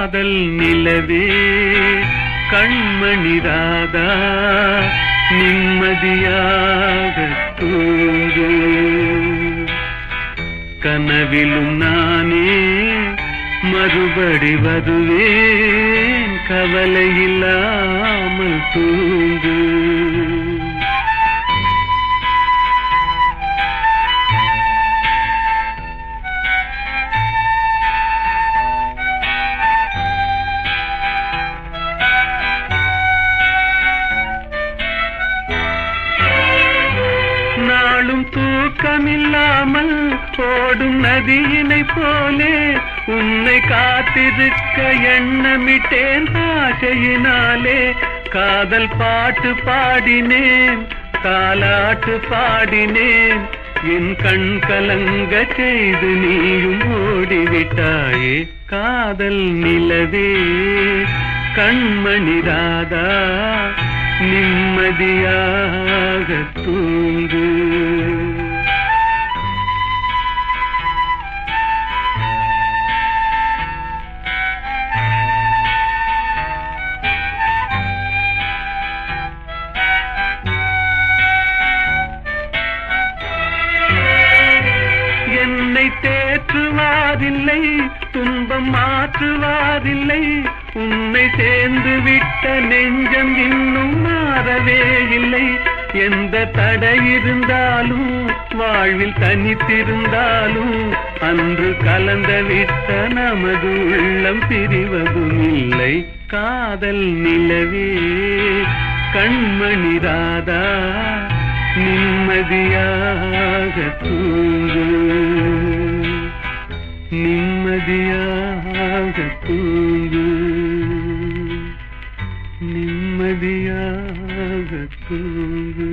காதல் நிலவே. கண்மணி ராதா நிம்மதியாக தூங்கு. கனவிலும் நானே மறுபடி வருவேன். கவலையில்லாமல் தூங்கு. தூக்கமில்லாமல் ஓடும் நதியினை போலே உன்னை காத்திருக்க எண்ணமிட்டேன் ஆசையினாலே காதல் பாட்டு பாடினேன் தாலாட்டு பாடினேன். என் கண் கலங்க செய்து நீயும் ஓடிவிட்டாயே. காதல் நிலவே கண்மணி ராதா நிம்மதியாக தூங்கு. தேற்றுவாதில்லை துன்பம் மாற்றுவாதில்லை. உன்னை சேர்ந்து விட்ட நெஞ்சம் இன்னும் மாறவே இல்லை. எந்த தடை இருந்தாலும் வாழ்வில் தனித்திருந்தாலும் அன்று கலந்த விட்ட நமது உள்ளம் பிரிவதும் இல்லை. காதல் நிலவே கண்மணி ராதா நிம்மதியாக தூங்கும் நிம்மதியாக தூங்கு நிம்மதியாக தூங்கு